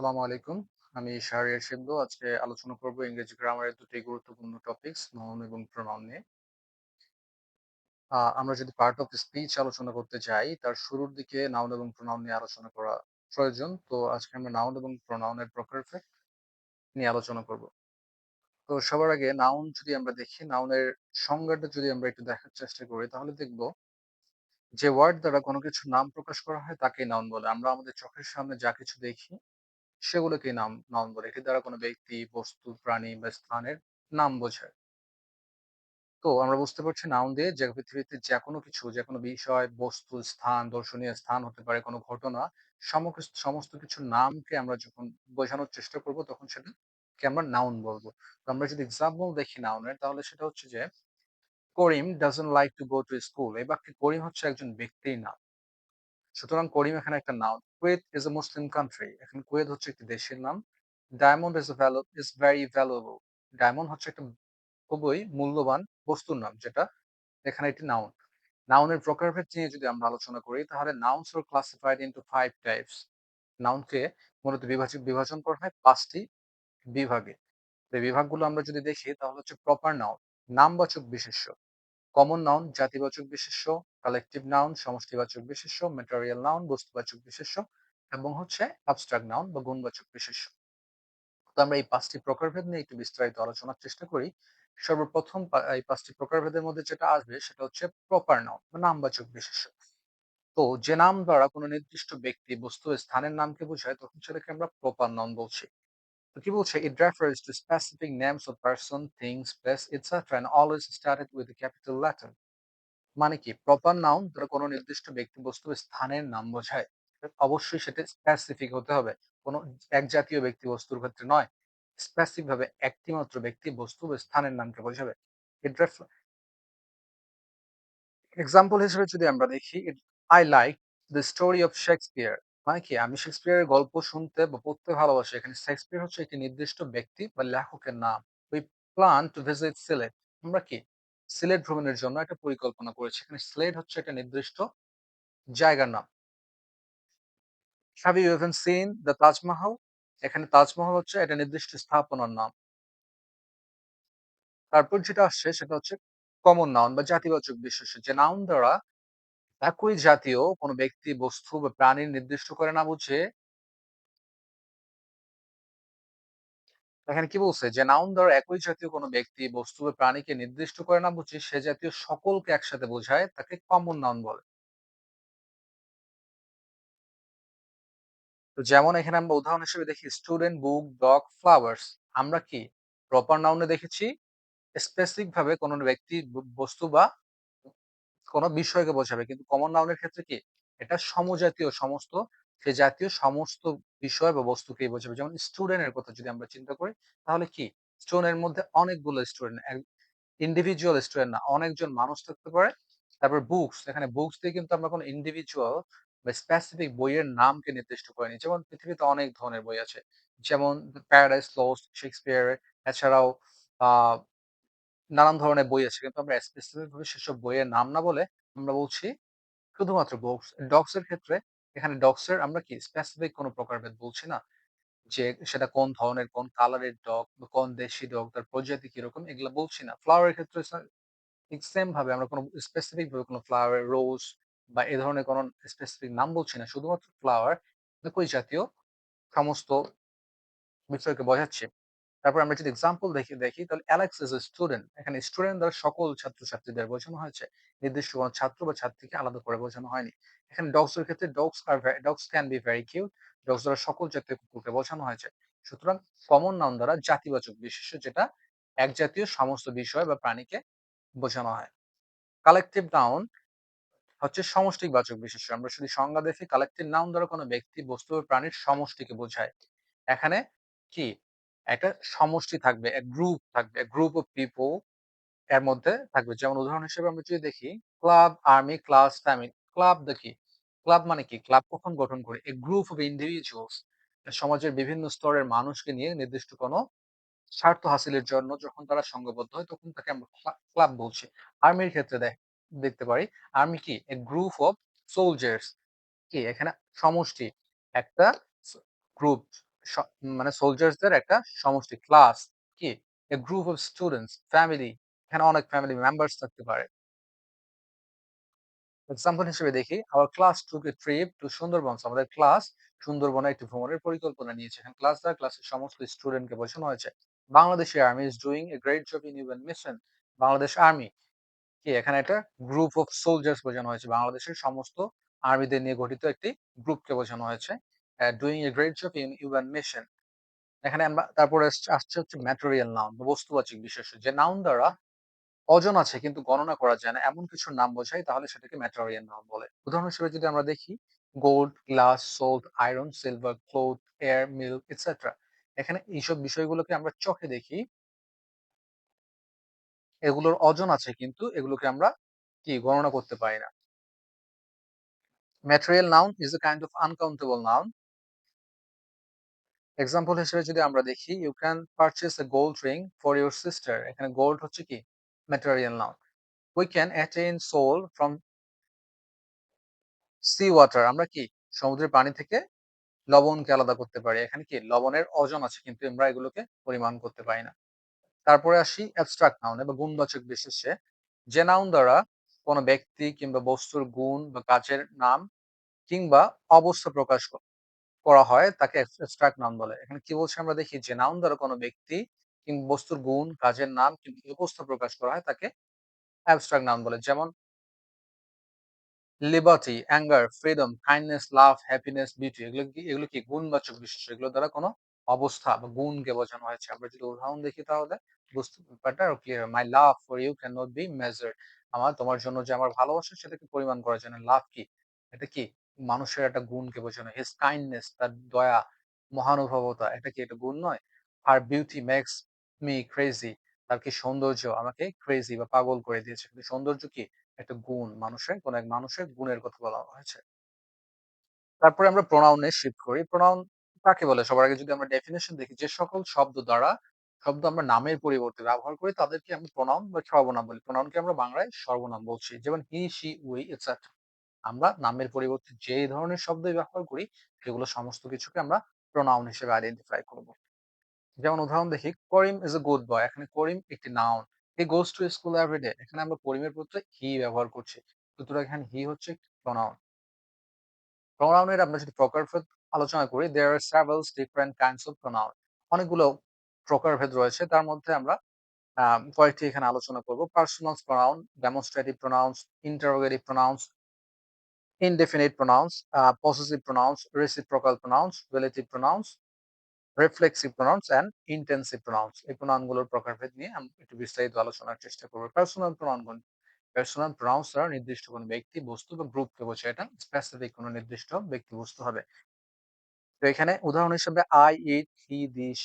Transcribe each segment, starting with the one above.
আসসালামু আলাইকুম। আমি শাহরিয়ার শিবলু। আজকে আলোচনা করব ইংরেজি গ্রামারের দুটি গুরুত্বপূর্ণ টপিকস নাউন এবং প্রোনাউন নিয়ে। আমরা যদি পার্ট অফ স্পিচ আলোচনা করতে যাই, তার শুরুর দিকে নাউন এবং প্রোনাউন নিয়ে আলোচনা করা প্রয়োজন। তো আজকে আমরা নাউন এবং প্রোনাউনের প্রকারভেদ নিয়ে আলোচনা করব। তো সবার আগে নাউন যদি আমরা দেখি, নাউনের সংজ্ঞাটা যদি আমরা একটু দেখার চেষ্টা করি, তাহলে দেখব যে ওয়ার্ড দ্বারা কোনো কিছুর নাম প্রকাশ করা হয় তাকেই নাউন বলে। আমরা আমাদের চোখের সামনে যা কিছু দেখি সেগুলোকেই নাম নাউন বলে। এটির দ্বারা কোনো ব্যক্তি, বস্তু, প্রাণী বা স্থানের নাম বোঝায়। তো আমরা বুঝতে পারছি নাউন দিয়ে যে পৃথিবীতে যেকোনো কিছু, যেকোনো বিষয়, বস্তু, স্থান, দর্শনীয় স্থান হতে পারে, কোনো ঘটনা, সমকিস সমস্ত কিছুর নামকে আমরা যখন বোঝানোর চেষ্টা করব তখন সেটাকে আমরা নাউন বলব তো আমরা যদি এক্সাম্পল দেখি নাউনের তাহলে সেটা হচ্ছে যে, Karim doesn't like to go to school এই বাক্যে করিম হচ্ছে একজন ব্যক্তির নাম। সুতরাং করিম এখানে একটা noun. Kuwait is a Muslim country এখানে কুয়েত হচ্ছে একটি দেশের নাম। Diamond is value is very valuable diamond হচ্ছে একটা খুবই মূল্যবান বস্তুর নাম যেটা এখানে একটি নাউন। নাউনের প্রকারভেদ নিয়ে যদি আমরা আলোচনা করি তাহলে nouns are classified into 5 types নাউনকে মূলত বিভাজি বিভাজন করা হয় ৫ টি বিভাগে। এই বিভাগগুলো আমরা যদি দেখি তাহলে হচ্ছে প্রপার নাউন নামবাচক বিশেষ্য, কমন নাউন জাতিবাচক বিশেষ্য, কালেকটিভ নাউন সমষ্টিবাচক বিশেষ্য, ম্যাটেরিয়াল নাউন বস্তুবাচক বিশেষ্য এবং হচ্ছে অ্যাবস্ট্রাক্ট নাউন বা গুণবাচক বিশেষ্য। তো আমরা এই ৫ টি প্রকারভেদ নিয়ে একটু বিস্তারিত আলোচনার চেষ্টা করি। সর্বপ্রথম এই ৫ টি প্রকারভেদের মধ্যে যেটা আসবে সেটা হচ্ছে প্রপার নাউন বা নামবাচক বিশেষ্য। তো যে নাম দ্বারা কোনো নির্দিষ্ট ব্যক্তি, বস্তু, স্থানের নামকে বোঝায় তখন সেটাকে আমরা প্রপার নাউন বলছি। তো কি বলছে? It refers to specific names of person, things, place, etc. and always started with a capital letter. মানে কি? প্রপার নাউন দ্বারা কোনো নির্দিষ্ট ব্যক্তি, বস্তু, স্থানের নাম বোঝায়। অবশ্যই সেটা স্পেসিফিক হতে হবে। কোনো এক জাতীয় ব্যক্তি, বস্তুর ক্ষেত্রে নয়। স্পেসিফিক ভাবে একটি মাত্র ব্যক্তি, বস্তু বা স্থানের নামকে বোঝাবে। এক্সাম্পল হিসেবে যদি আমরা দেখি, I like the story of Shakespeare মানে কি? আমি শেক্সপিয়ারের গল্প শুনতে বা পড়তে ভালোবাসি। এখানে শেক্সপিয়ার হচ্ছে একটি নির্দিষ্ট ব্যক্তি বা লেখকের নাম। We plan to visit Sylhet. আমরা কি? সিলেট ভ্রমণের জন্য একটা পরিকল্পনা করেছি। এখানে সিলেট হচ্ছে একটা নির্দিষ্ট জায়গার নাম। You even seen the Taj Mahal? এখানে তাজমহল হচ্ছে একটা নির্দিষ্ট স্থাপনার নাম। তারপর যেটা আসছে সেটা হচ্ছে কমন নাউন বা জাতিবাচক বিশেষ্য। যে নাউন দ্বারা একই জাতীয় কোনো ব্যক্তি, বস্তু বা প্রাণীর নির্দিষ্ট করে না বুঝে এখানে কি বলছে? যে নাউন দ্বারা একই জাতীয় কোনো ব্যক্তি, বস্তু বা প্রাণীকে নির্দিষ্ট করে না বুঝে সে জাতীয় সকলকে একসাথে বোঝায় তাকে কমন নাউন বলে। তো যেমন এখানে আমরা উদাহরণ হিসেবে দেখি স্টুডেন্ট, বুক, ডগ, ফ্লাওয়ার্স। আমরা কি? প্রপার নাউনে দেখেছি স্পেসিফিক ভাবে কোনো ব্যক্তি, বস্তু বা কোনো বিষয়কে বোঝাবে। কিন্তু কমন নাউনের ক্ষেত্রে কি? এটা সমজাতীয় সমস্ত সে জাতীয় সমস্ত বিষয় বা বস্তুকেই বোঝাবে। যেমন স্টুডেন্ট এর কথা যদি আমরা চিন্তা করি তাহলে কি? স্টুডেন্ট এর মধ্যে অনেকগুলো স্টুডেন্ট ইন্ডিভিজুয়াল স্টুডেন্ট না, অনেকজন মানুষ থাকতে পারে। তারপর বুকস, এখানে বুকস দিয়ে কিন্তু আমরা কোনো ইন্ডিভিজুয়াল বা স্পেসিফিক বইয়ের নামকে নির্দিষ্ট করিনি। যেমন পৃথিবীতে অনেক ধরনের বই আছে। যেমন 'প্যারাডাইস লস্ট' শেক্সপিয়ার এছাড়াও নানান ধরনের বই আছে। কিন্তু আমরা স্পেসিফিক ভাবে সেসব বইয়ের নাম না বলে আমরা বলছি শুধুমাত্র বুকস। ডগস এর ক্ষেত্রে এখানে ডগস এর আমরা কি স্পেসিফিক কোনো প্রকারভেদ বলছি না। যে সেটা কোন ধরনের, কোন কালারের ডগ বা কোন দেশি ডগ, তার প্রজাতি কীরকম এগুলা বলছি না। ফ্লাওয়ার এর ক্ষেত্রে ঠিক সেম ভাবে আমরা কোনো স্পেসিফিক ভাবে কোনো ফ্লাওয়ার, রোজ বা এ ধরনের কোনো স্পেসিফিক নাম বলছি না। শুধুমাত্র ফ্লাওয়ার একই জাতীয় সমস্ত বিষয়কে বোঝাচ্ছি। তারপর আমরা যদি এক্সাম্পল দেখি দেখি তাহলে অ্যালেক্স ইস a স্টুডেন্ট এখানে স্টুডেন্ট দ্বারা সকল ছাত্রছাত্রীদের বোঝানো হয়েছে। নির্দিষ্ট কোনো ছাত্র বা ছাত্রীকে আলাদা করে বোঝানো হয়নি। এখানে ডগস এর ক্ষেত্রে dogs R dogs can be very cute. Dogs দ্বারা সকল জাতীয় কুকুরকে বোঝানো হয়েছে। সুতরাং কমন নাউন দ্বারা জাতিবাচক বিশেষ্য যেটা এক জাতীয় সমস্ত বিষয় বা প্রাণীকে বোঝানো হয়। কালেকটিভ নাউন হচ্ছে সমষ্টিবাচক বিশেষ্য। আমরা যদি সংজ্ঞা দেখি কালেকটিভ নাউন দ্বারা কোনো ব্যক্তি, বস্তু বা প্রাণীর সমষ্টিকে বোঝায়। এখানে কি? একটা সমষ্টি থাকবে, গ্রুপ থাকবে, group of people এর মধ্যে থাকবে। যেমন উদাহরণ হিসেবে আমরা যদি দেখি club, army, class, family. Club দা কি? ক্লাব মানে কি? ক্লাব কখন গঠন করে? এ গ্রুপ অফ individuals সমাজের বিভিন্ন স্তরের মানুষকে নিয়ে নির্দিষ্ট কোনো স্বার্থ হাসিলের জন্য যখন তারা সংঘবদ্ধ হয় তখন তাকে আমরা ক্লা ক্লাব বলছি। আর্মির ক্ষেত্রে দেখ দেখতে পারি আর্মি কি? এ গ্রুপ অফ soldiers কি? এখানে সমষ্টি একটা গ্রুপ মানে সোলজার্সদের একটা সমষ্টি ক্লাস কি? a group of students, family এখানে অনেক ফ্যামিলি মেম্বার্স থাকতে পারে। এক্সাম্পল হিসেবে দেখি, our class took a trip to Sundarbans. আমাদের ক্লাস সুন্দরবনে একটি ভ্রমণের পরিকল্পনা নিয়েছে। এখানে ক্লাস দ্বারা ক্লাসের সমস্ত স্টুডেন্টকে বোঝানো হয়েছে। Bangladesh army is doing a great job in UN mission Bangladesh army কি এখানে একটা গ্রুপ অফ সোলজার্স বোঝানো হয়েছে। বাংলাদেশের সমস্ত আর্মিদের নিয়ে গঠিত একটি গ্রুপকে বোঝানো হয়েছে। Doing a great job in UN mission. এখানে আমরা তারপরে আসছে হচ্ছে ম্যাটেরিয়াল নাউন বস্তুবাচক বিশেষ্য। যে নাউন দ্বারা ওজন আছে কিন্তু গণনা করা যায় না এমন কিছুর নাম বোঝায় তাহলে সেটাকে ম্যাটেরিয়াল নাউন বলে। উদাহরণ হিসেবে যদি আমরা দেখি gold, glass, salt, iron, silver, cloth, air, milk etcetera. এখানে এইসব বিষয়গুলোকে আমরা চোখে দেখি। এগুলোর অজন আছে কিন্তু এগুলোকে আমরা কি গণনা করতে পারি না। Material noun is a kind of uncountable noun. Example হিসেবে যদি আমরা দেখি you can purchase a gold ring for your sister এখানে গোল্ড হচ্ছে কি? Material noun we can attain salt from sea water আমরা কি? সমুদ্রের পানি থেকে লবণকে আলাদা করতে পারি। এখানে কি? লবণের ওজন আছে, কিন্তু আমরা এগুলোকে পরিমাণ করতে পারি না। তারপরে আসি অ্যাবস্ট্রাক্ট নাউন বা গুণবাচক বিশেষে। যে নাউন দ্বারা কোনো ব্যক্তি কিংবা বস্তুর গুণ বা কাজের নাম কিংবা অবস্থা প্রকাশ করা হয় তাকে অ্যাবস্ট্রাক্ট নাউন বলে। এখানে কি বলছে আমরা দেখি যে নাউন দ্বারা কোনো ব্যক্তি কিংবা বস্তুর গুণ, কাজের নাম কিংবা অবস্থা প্রকাশ করা হয় তাকে অ্যাবস্ট্রাক্ট নাউন বলে। যেমন liberty, anger, freedom, kindness, love, happiness, beauty এগুলো কি এগুলো কি গুণবাচক বিশেষ্য। এগুলো দ্বারা কোনো অবস্থা বা গুণকে বোঝানো হয়েছে। আমরা যদি উদাহরণ দেখি তাহলে বুঝতে ব্যাপারটা clear my love for you can not be measured. আমার তোমার জন্য যে আমার ভালোবাসা সেটাকে পরিমাণ করা যায় না। লাভ কি? এটা কি? মানুষের একটা গুণকে বোঝানো। হিজ কাইন্ডনেস তার দয়া, মহানুভবতা এটা কি একটা গুণ নয়? আর বিউটি মেক্স মি ক্রেজি তার কি সৌন্দর্য আমাকে ক্রেজি বা পাগল করে দিয়েছে। কিন্তু সৌন্দর্য কি? একটা গুণ মানুষের কোন এক মানুষের গুণের কথা বলা হয়েছে। তারপরে আমরা প্রোনাউন শিফট করি। প্রোনাউন কাকে বলে? সবার আগে যদি আমরা ডেফিনেশন দেখি যে সকল শব্দ দ্বারা শব্দ আমরা নামের পরিবর্তে ব্যবহার করি তাদেরকে আমরা প্রোনাউন বা সর্বনাম বলি। প্রোনাউনকে আমরা বাংলায় সর্বনাম বলছি। যেমন হি, সি উই এটসেট্রা। আমরা নামের পরিবর্তে যে ধরনের শব্দই ব্যবহার করি, সেগুলো সমস্ত কিছুকে আমরা প্রোনাউন হিসেবে আইডেন্টিফাই করব। যেমন উদাহরণ দেখি, করিম ইজ এ গুড বয় এখানে করিম একটি noun he goes to school everyday এখানে আমরা করিমের পরিবর্তে হি ব্যবহার করছি, সুতরাং এখানে হি হচ্ছে প্রোনাউন প্রোনাউনের আমরা যদি প্রকারভেদ আলোচনা করি there are several different kinds of pronoun অনেকগুলো প্রকারভেদ রয়েছে, তার মধ্যে আমরা কয়েকটি এখানে আলোচনা করব personal pronoun demonstrative pronouns interrogative pronouns indefinite pronouns, uh, possessive pronouns, reciprocal pronouns, relative pronouns, reflexive pronouns and intensive pronouns. এই প্রোনাউনগুলোর প্রকারভেদ নিয়ে আমরা একটু বিস্তারিত আলোচনার চেষ্টা করব। পার্সোনাল প্রোনাউন পার্সোনাল প্রোনাউন্স দ্বারা নির্দিষ্ট কোনো ব্যক্তি বস্তু বা গ্রুপকে বোঝায়। এটা স্পেসিফিক কোনো নির্দিষ্ট ব্যক্তি বস্তু হবে। তো এখানে উদাহরণ হিসেবে I it he this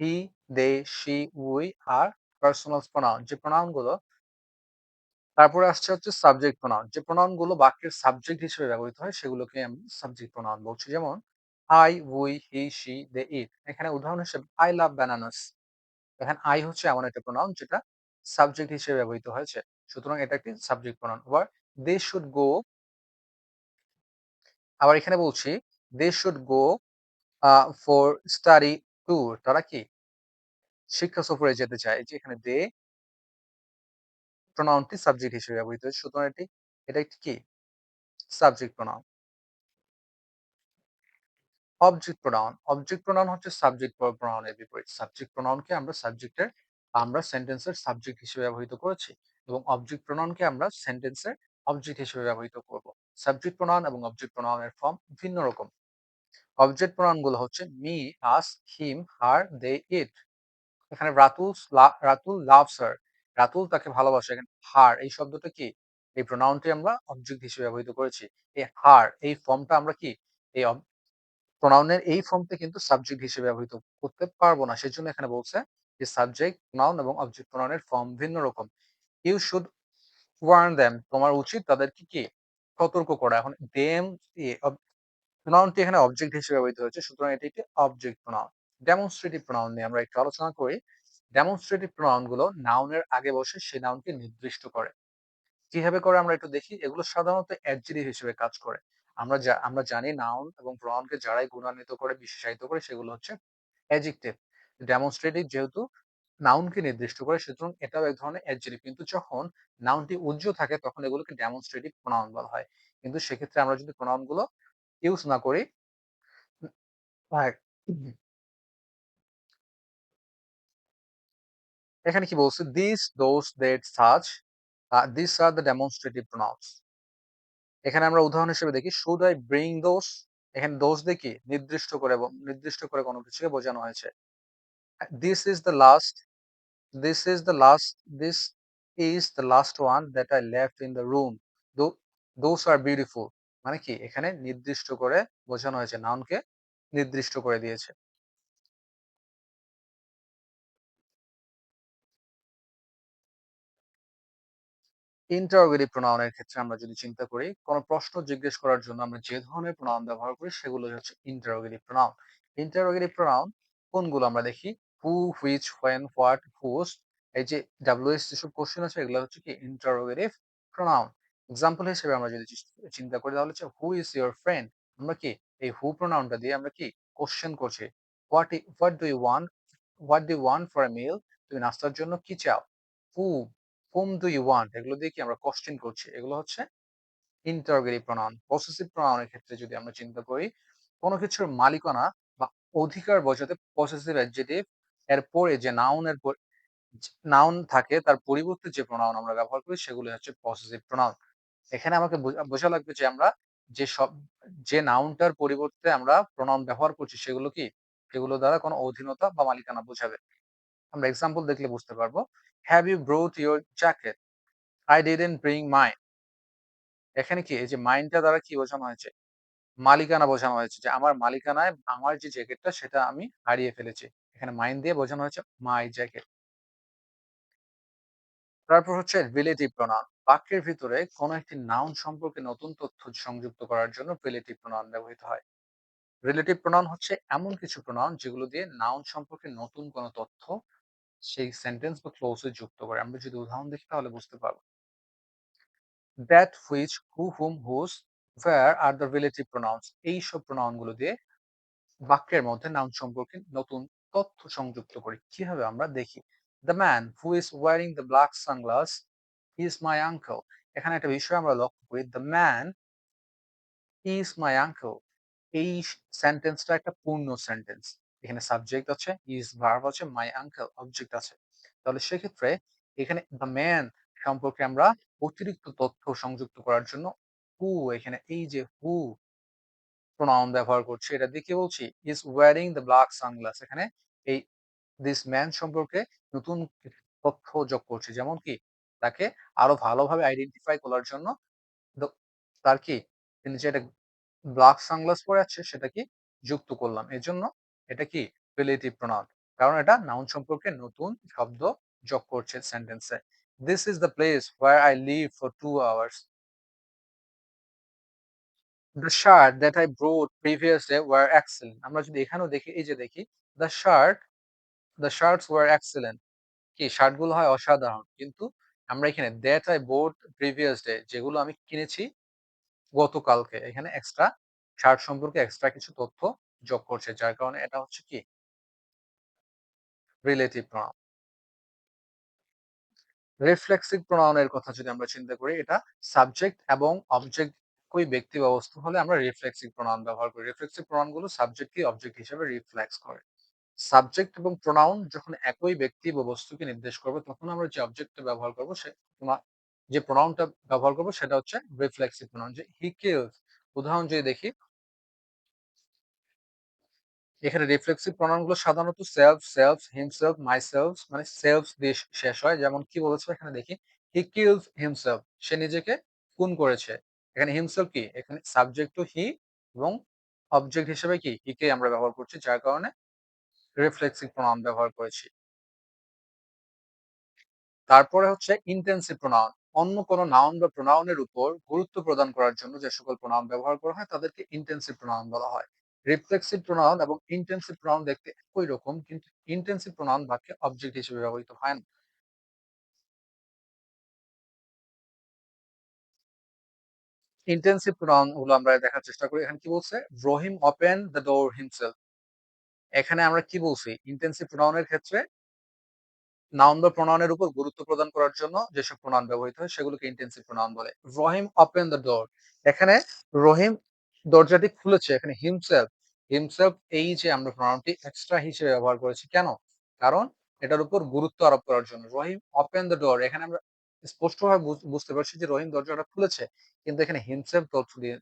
he they she we are personal pronoun যে প্রোনাউনগুলো তারপরে আসছে হচ্ছে সাবজেক্ট প্রোনাউন যে প্রোনাউনগুলো বাক্যের সাবজেক্ট হিসেবে ব্যবহৃত হয়, সেগুলোকে আমি সাবজেক্ট প্রোনাউন বলছি। যেমন I we he she they it এখানে উদাহরণ হিসেবে আই লাভ ব্যানানাস এখানে আই হচ্ছে এমন একটা প্রোনাউন যেটা সাবজেক্ট হিসেবে ব্যবহৃত হয়েছে। সুতরাং এটা একটি সাবজেক্ট প্রোনাউন আবার দে শুড গো আবার এখানে বলছি they should go for study tour তারা কি? শিক্ষা সফরে যেতে চায়। যে এখানে দে প্রোনাউনটি সাবজেক্ট হিসেবে ব্যবহৃত হয়েছে। সুতরাং এটি, এটা একটি কি? Subject pronoun object pronoun object pronoun হচ্ছে সাবজেক্ট প্রোনাউনের বিপরীত। সাবজেক্ট প্রোনাউনকে আমরা সাবজেক্টের আমরা সেন্টেন্সের সাবজেক্ট হিসেবে ব্যবহৃত করেছি এবং অবজেক্ট প্রোনাউনকে আমরা সেন্টেন্সের অবজেক্ট হিসেবে ব্যবহৃত করব। সাবজেক্ট প্রোনাউন এবং অবজেক্ট প্রোনাউনের ফর্ম ভিন্ন রকম। অবজেক্ট প্রোনাউনগুলো হচ্ছে me us him her they it এখানে রাতুল রাতুল লাভস হার রাতুল তাকে ভালোবাসে। এখানে হার, এই শব্দটা কি? এই প্রোনাউনটি আমরা অবজেক্ট হিসেবে ব্যবহৃত করেছি। এই হার, এই ফর্মটা আমরা কি? এই প্রোনাউনের এই ফর্মটা কিন্তু সাবজেক্ট হিসেবে ব্যবহৃত করতে পারব না। সেজন্য এখানে বলছে যে সাবজেক্ট প্রোনাউন এবং অবজেক্ট প্রোনাউনের ফর্ম ভিন্ন রকম। ইউ শুড ওয়ার্ন দেম তোমার উচিত তাদেরকে কি? সতর্ক করা। এখন দেম প্রোনাউনটি এখানে অবজেক্ট হিসেবে ব্যবহৃত হয়েছে। সুতরাং এটি একটি অবজেক্ট প্রোনাউন ডেমনস্ট্রেটিভ প্রোনাউন নিয়ে আমরা একটু আলোচনা করি। ডেমনস্ট্রেটিভ প্রোনাউনগুলো নাউনের আগে বসে সেই নাউনকে নির্দিষ্ট করে কীভাবে করে আমরা একটু দেখি এগুলো সাধারণত অ্যাডজেটিভ হিসেবে কাজ করে আমরা জা আমরা জানি নাউন এবং pronoun কে যারাই গুণান্বিত করে, বিশেষায়িত করে, সেগুলো হচ্ছে অ্যাডজেক্টিভ। ডেমনস্ট্রেটিভ যেহেতু নাউনকে নির্দিষ্ট করে, সুতরাং এটাও এক ধরনের অ্যাডজেক্টিভ। কিন্তু যখন নাউনটি উজ্জ্ব থাকে, তখন এগুলোকে ডেমনস্ট্রেটিভ প্রোনাউন বলা হয়। কিন্তু সেক্ষেত্রে আমরা যদি প্রোনাউনগুলো ইউজ না করি এখানে কি বলছে? This those that such this are the demonstrative pronouns এখানে আমরা উদাহরণ হিসেবে দেখি শুড আই ব্রিং দোষ এখানে দোষ দেখি নির্দিষ্ট করে এবং নির্দিষ্ট করে কোনো কিছুকে বোঝানো হয়েছে। This is the last this is the last this is the last one that I left in the room those are beautiful মানে কি? এখানে নির্দিষ্ট করে বোঝানো হয়েছে। নাউনকে নির্দিষ্ট করে দিয়েছে। ইন্টারোগেটিভ প্রোনাউন এর ক্ষেত্রে আমরা যদি চিন্তা করি, কোন প্রশ্ন জিজ্ঞেস করার জন্য আমরা যে ধরনের প্রোনাউন ব্যবহার করি সেগুলো হচ্ছে ইন্টারোগেটিভ প্রোনাউন। ইন্টারোগেটিভ প্রোনাউন কোনগুলো আমরা দেখি? Who, which, when, what, whose এই যে WH যেসব কোশ্চেন আছে এগুলো হচ্ছে কি ইন্টারোগেটিভ প্রোনাউন। এক্সাম্পল হিসেবে আমরা যদি চিন্তা করি তাহলে হচ্ছে হু ইজ ইউর ফ্রেন্ড? আমরা কি এই হু প্রোনাউনটা দিয়ে আমরা কি কোয়েশ্চেন করছি। What what do you want? What do want for a meal? তুমি নাস্তার জন্য কি চাও? হু whom do you want? এগুলো দিয়ে কি আমরা কোয়েশ্চেন করছি। এগুলো হচ্ছে ইন্টারোগেটিভ প্রোনাউন। পসেসিভ প্রোনাউনের ক্ষেত্রে যদি আমরা চিন্তা করি, কোন কিছুর মালিকানা বা অধিকার বোঝাতে পসেসিভ অ্যাডজেক্টিভ এর পরে যে নাউন এর পর নাউন থাকে তার পরিবর্তে যে প্রোনাউন আমরা ব্যবহার করি সেগুলো হচ্ছে পসেসিভ প্রোনাউন। এখানে আমাকে বোঝা বোঝা লাগবে যে আমরা যে সব যে নাউনটার পরিবর্তে আমরা প্রোনাউন ব্যবহার করছি সেগুলো কি? সেগুলো দ্বারা কোনো অধীনতা বা মালিকানা বোঝাবে। আমরা এক্সাম্পল দেখলে বুঝতে পারব। Have you brought your jacket? I didn't bring mine. এখানে কি এই যে মাইন টা দ্বারা কি বোঝানো হয়েছে? মালিকানা বোঝানো হয়েছে যে আমার মালিকানায় আমার যে জ্যাকেটটা সেটা আমি হারিয়ে ফেলেছি। এখানে মাইন দিয়ে বোঝানো হয়েছে মাই জ্যাকেট। তারপর হচ্ছে রিলেটিভ প্রোনাউন। বাক্যের ভিতরে কোন একটি নাউন সম্পর্কে নতুন তথ্য সংযুক্ত করার জন্য রিলেটিভ প্রোনাউন ব্যবহৃত হয়। রিলেটিভ প্রোনাউন হচ্ছে এমন কিছু প্রোনাউন যেগুলো দিয়ে নাউন সম্পর্কে নতুন কোন তথ্য সেই সেন্টেন্স বা ক্লজ যুক্ত করে। আমরা যদি উদাহরণ দেখি তাহলে বুঝতে পারব। That, which, who, whom, whose, where are the relative pronouns এইসব প্রোনাউনগুলো দিয়ে বাক্যের মধ্যে নাউন সম্পর্কে নতুন তথ্য সংযুক্ত করি। কীভাবে আমরা দেখি। The man who is wearing the black sunglass is my uncle. এখানে একটা বিষয় আমরা লক্ষ্য করি। The man is my uncle. এই সেন্টেন্সটা একটা পূর্ণ সেন্টেন্স। এখানে সাবজেক্ট আছে, ইজ ভার্ব আছে, মাই আঙ্কেল অবজেক্ট আছে। তাহলে সেক্ষেত্রে এখানে দ্য ম্যান সম্পর্কে আমরা অতিরিক্ত তথ্য সংযুক্ত করার জন্য হু এখানে এই যে হু প্রোনাউন ব্যবহার করছি এটা দিয়ে কি বলছি? Is wearing the black sunglass এখানে এই দিস ম্যান সম্পর্কে নতুন তথ্য যোগ করছি। যেমন কি তাকে আরও ভালোভাবে আইডেন্টিফাই করার জন্য তার কি তিনি যে একটা ব্লাক সানগ্লাস পরে আছে সেটা কি যুক্ত করলাম। এজন্য এটা কি রিলেটিভ প্রোনাউন কারণ এটা নাউন সম্পর্কে নতুন শব্দ যোগ করছে সেন্টেন্সে this is the place where I live for two hours the shirt that I brought previous day were excellent আমরা যদি এখানেও দেখি, এই যে দেখি the shirt the shirts were excellent কি? শার্টগুলো হয় অসাধারণ। কিন্তু আমরা এখানে that I bought previous day যেগুলো আমি কিনেছি গতকালকে, এখানে এক্সট্রা শার্ট সম্পর্কে এক্সট্রা কিছু তথ্য যোগ করছে। যার কারণে এটা হচ্ছে কি রিলেটিভ প্রোনাউন। রিফ্লেক্সিভ প্রোনাউন এর কথা যদি আমরা চিন্তা করি, এটা সাবজেক্ট এবং অবজেক্ট একই ব্যক্তি বা বস্তু হলে আমরা রিফ্লেক্সিভ প্রোনাউন ব্যবহার করি। রিফ্লেক্সিভ প্রোনাউনগুলো সাবজেক্টকে অবজেক্ট হিসেবে রিফ্লেক্স করে। সাবজেক্ট এবং প্রোনাউন যখন একই ব্যক্তি বা বস্তুকে নির্দেশ করবে, তখন আমরা যে অবজেক্টটা ব্যবহার করব, সে যে প্রোনাউনটা ব্যবহার করব, সেটা হচ্ছে রিফ্লেক্সিভ প্রোনাউন। যে হি কিলস উদাহরণ যদি দেখি এখানে রিফ্লেক্সিভ প্রোনাউনগুলো সাধারণত সেলফ, সেলফস, হিমসেলফ, মাইসেলফস মানে সেলফস দিয়ে শেষ হয়। যেমন কি বলেছে এখানে দেখি হি কিলস হিমসেলফ সে নিজেকে খুন করেছে। এখানে হিমসেলফ কি? এখানে সাবজেক্ট টু হি এবং অবজেক্ট হিসেবে কি হি কে আমরা ব্যবহার করছি যার কারণে রিফ্লেক্সিভ প্রোনাউন ব্যবহার করেছি। তারপরে হচ্ছে ইনটেনসিভ প্রোনাউন। অন্য কোন নাউন বা প্রোনাউন এর উপর গুরুত্ব প্রদান করার জন্য যে সকল প্রোনাউন ব্যবহার করা হয় তাদেরকে ইনটেনসিভ প্রোনাউন বলা হয়। রিফ্লেক্সিভ প্রোনাউন এবং ইনটেনসিভ প্রোনাউন দেখতে একই রকম কিন্তু ইনটেনসিভ প্রোনাউন বাক্যে অবজেক্ট হিসেবে ব্যবহৃত হয় না। ইনটেনসিভ প্রোনাউনগুলো আমরা দেখার চেষ্টা করি। এখানে কি বলছে? Rahim open the door himself. এখানে আমরা কি বলছি? ইনটেনসিভ প্রোনাউন এর ক্ষেত্রে নাউন বা প্রোনাউনের উপর গুরুত্ব প্রদান করার জন্য যেসব প্রোনাউন ব্যবহৃত হয় সেগুলোকে ইনটেনসিভ প্রোনাউন বলে। Rahim open the door. এখানে রহিম দরজাটি খুলেছে। এখানে হিমসেলফ, হিমসেলফ এই যে আমরা প্রোনাউনটি এক্সট্রা হিসেবে ব্যবহার করেছি। কেন? কারণ এটার উপর গুরুত্ব আরোপ করার জন্য। Rahim open the door. এখানে আমরা স্পষ্টভাবে বুঝ, বুঝতে পারছি যে রহিম দরজাটা খুলেছে। কিন্তু এখানে হিমসেলফ তথ্য দিয়ে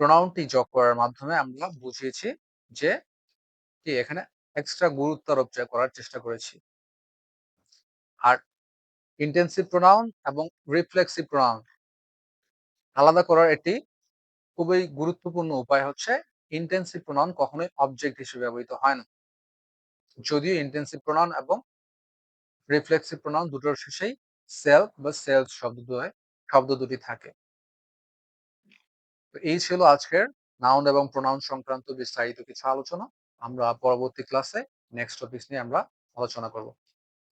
প্রোনাউনটি যোগ করার মাধ্যমে আমরা বুঝিয়েছি যে কি এখানে এক্সট্রা গুরুত্ব আরোপ করার চেষ্টা করেছি। আর ইনটেনসিভ প্রোনাউন এবং রিফ্লেক্সিভ প্রোনাউন আলাদা করার একটি খুবই গুরুত্বপূর্ণ উপায় হচ্ছে ইনটেনসিভ প্রোনাউন কখনোই অবজেক্ট হিসেবে ব্যবহৃত হয় না। যদিও ইনটেনসিভ প্রোনাউন এবং রিফ্লেক্সিভ প্রোনাউন দুটোর শেষেই সেলফ বা সেলস শব্দ শব্দ দুটি থাকে। তো এই ছিল আজকের নাউন এবং প্রোনাউন সংক্রান্ত বিস্তারিত কিছু আলোচনা। আমরা পরবর্তী ক্লাসে নেক্সট টপিকস নিয়ে আমরা আলোচনা করব।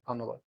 ধন্যবাদ।